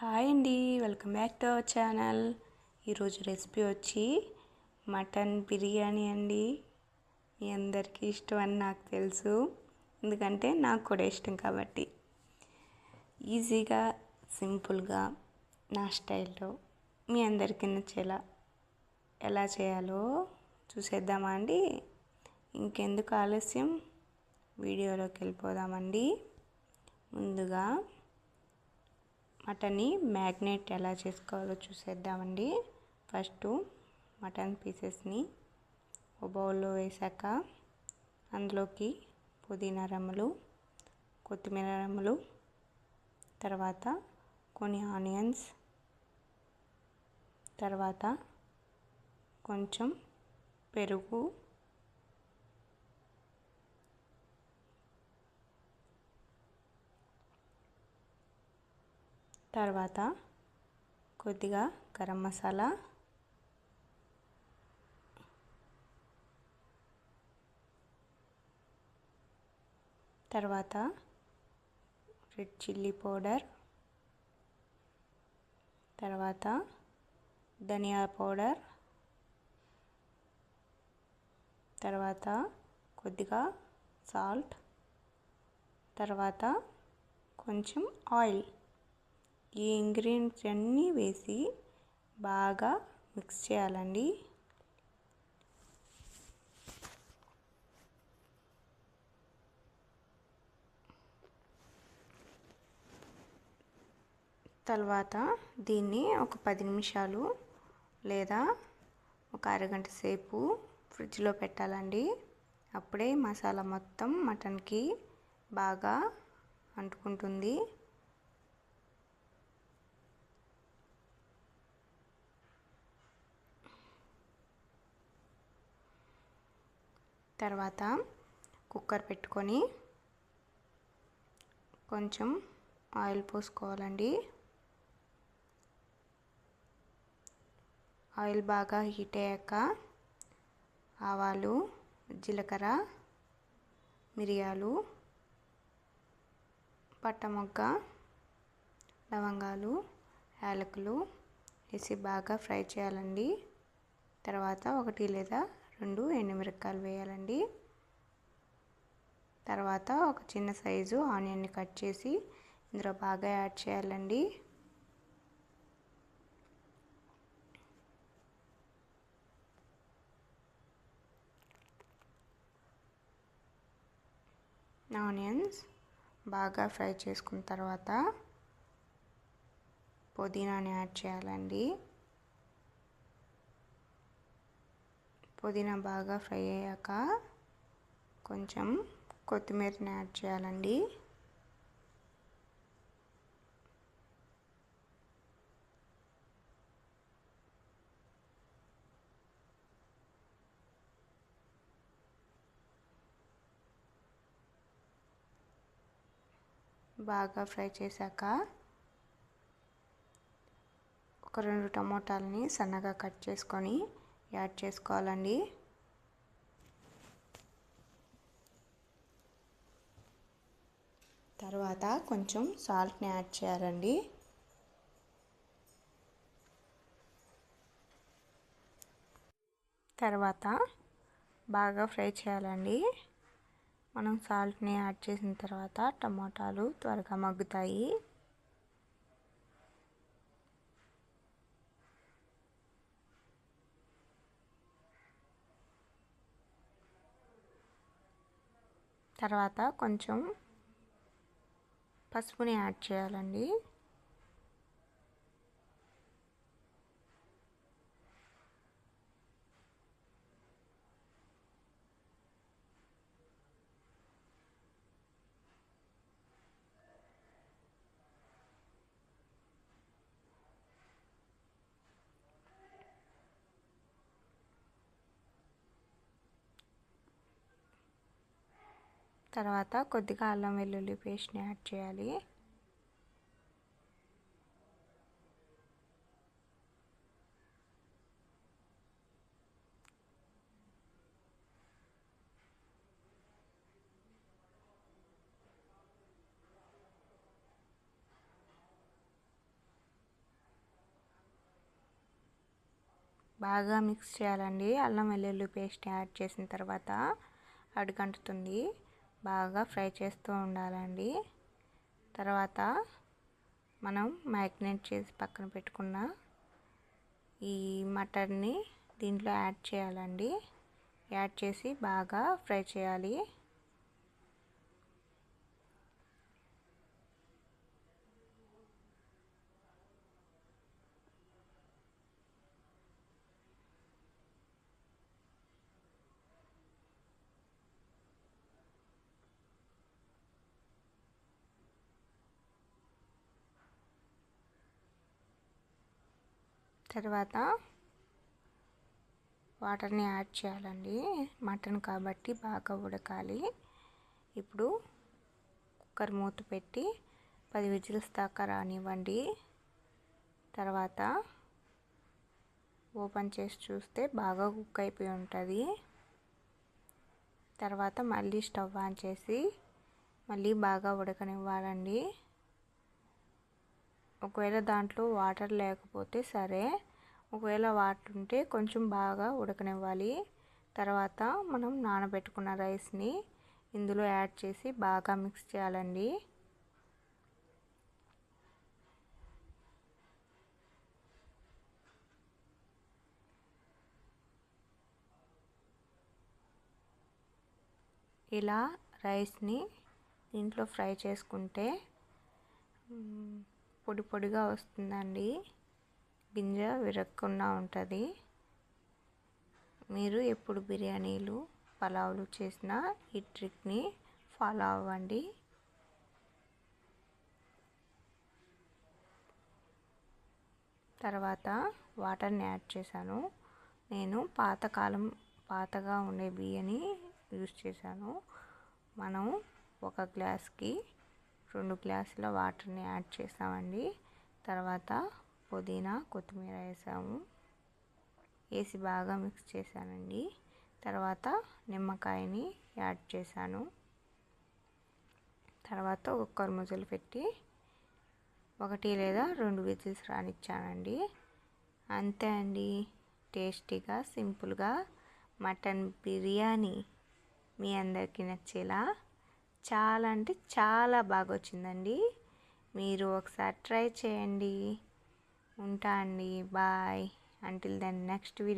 Hi అండి welcome back to our channel. ఈరోజు recipe వచ్చి మటన్ బిర్యానీ అండి. మీ అందరికీ ఇష్టం అని నాకు తెలుసు. ఎందుకంటే నాకు కూడా ఇష్టం కాబట్టి. ఈజీగా సింపుల్గా నా స్టైల్లో మీ అందరికీ నచ్చేలా ఎలా చేయాలో చూసేద్దామా అండి. ఇంకెందుకు ఆలస్యం? వీడియోలోకి వెళ్ళిపోదామండి. ముందుగా మటన్ని మ్యాగ్నేట్ ఎలా చేసుకోవాలో చూసేద్దామండి. ఫస్ట్ మటన్ పీసెస్ని ఓ బౌల్లో వేసాక అందులోకి పుదీనా రెమ్మలు కొత్తిమీర రెమ్మలు తర్వాత కొన్ని ఆనియన్స్ తర్వాత కొంచెం పెరుగు తర్వాత కొద్దిగా గరం మసాలా. తర్వాత రెడ్ చిల్లీ పౌడర్. తర్వాత ధనియా పౌడర్. తర్వాత కొద్దిగా సాల్ట్. తర్వాత కొంచెం ఆయిల్. ఈ ఇంగ్రీడియంట్స్ అన్నీ వేసి బాగా మిక్స్ చేయాలండి. తర్వాత దీన్ని ఒక పది నిమిషాలు లేదా ఒక అరగంట సేపు ఫ్రిడ్జ్లో పెట్టాలండి. అప్పుడే మసాలా మొత్తం మటన్కి బాగా అంటుకుంటుంది. తర్వాత కుక్కర్ పెట్టుకొని కొంచెం ఆయిల్ పోసుకోవాలండి. ఆయిల్ బాగా హీట్ అయ్యాక ఆవాలు జీలకర్ర మిరియాలు పట్టమొగ్గ లవంగాలు యాలకులు వేసి బాగా ఫ్రై చేయాలండి. తర్వాత ఒకటి లేదా రెండు ఎండుమిరపకాయలు వేయాలండి. తర్వాత ఒక చిన్న సైజు ఆనియన్ని కట్ చేసి ఇందులో బాగా యాడ్ చేయాలండి. ఆనియన్స్ బాగా ఫ్రై చేసుకున్న తర్వాత పుదీనాని యాడ్ చేయాలండి. పుదీనా బాగా ఫ్రై అయ్యాక కొంచెం కొత్తిమీరని యాడ్ చేయాలండి. బాగా ఫ్రై చేశాక ఒక రెండు టమోటాలని సన్నగా కట్ చేసుకొని యాడ్ చేసుకోవాలండి. తర్వాత కొంచెం సాల్ట్ని యాడ్ చేయాలండి. తర్వాత బాగా ఫ్రై చేయాలండి. మనం సాల్ట్ని యాడ్ చేసిన తర్వాత టమాటాలు త్వరగా మగ్గుతాయి. తర్వాత కొంచెం పసుపుని యాడ్ చేయాలండి. తర్వాత కొద్దిగా అల్లం వెల్లుల్లి పేస్ట్ని యాడ్ చేయాలి. బాగా మిక్స్ చేయాలండి. అల్లం వెల్లుల్లి పేస్ట్ యాడ్ చేసిన తర్వాత అడుగంటుతుంది. బాగా ఫ్రై చేస్తూ ఉండాలండి. తర్వాత మనం మ్యాగ్నేట్ చేసి పక్కన పెట్టుకున్న ఈ మటన్ని దీంట్లో యాడ్ చేయాలండి. యాడ్ చేసి బాగా ఫ్రై చేయాలి. తర్వాత వాటర్ని యాడ్ చేయాలండి. మటన్ కాబట్టి బాగా ఉడకాలి. ఇప్పుడు కుక్కర్ మూత పెట్టి పది విజిల్స్ దాకా రానివ్వండి. తర్వాత ఓపెన్ చేసి చూస్తే బాగా కుక్ అయిపోయి ఉంటుంది. తర్వాత మళ్ళీ స్టవ్ ఆన్ చేసి మళ్ళీ బాగా ఉడకనివ్వాలండి. ఒకవేళ దాంట్లో వాటర్ లేకపోతే సరే ఒకవేళ వాటర్ ఉంటే కొంచెం బాగా ఉడకనివ్వాలి. తర్వాత మనం నానబెట్టుకున్న రైస్ని ఇందులో యాడ్ చేసి బాగా మిక్స్ చేయాలండి. ఇలా రైస్ని దీంట్లో ఫ్రై చేసుకుంటే పొడి పొడిగా వస్తుందండి. గింజ విరక్కుండా ఉంటుంది. మీరు ఎప్పుడు బిర్యానీలు పలావులు చేసినా ఈ ట్రిక్ని ఫాలో అవ్వండి. తర్వాత వాటర్ని యాడ్ చేశాను. నేను పాతకాలం పాతగా ఉండే బియ్యని యూజ్ చేశాను. మనం ఒక గ్లాస్కి రెండు గ్లాసుల వాటర్ని యాడ్ చేసామండి. తర్వాత పుదీనా కొత్తిమీర వేసాము. వేసి బాగా మిక్స్ చేశానండి. తర్వాత నిమ్మకాయని యాడ్ చేశాను. తర్వాత కుక్కర్ ముజ్జలు పెట్టి ఒకటి లేదా రెండు విజిల్స్ రానిచ్చానండి. అంతే అండి. టేస్టీగా సింపుల్గా మటన్ బిర్యానీ మీ అందరికీ నచ్చేలా చాలా అంటే చాలా బాగా వచ్చిందండి మీరు ఒకసారి ట్రై చేయండి. ఉంటా అండి. Bye. Until then next video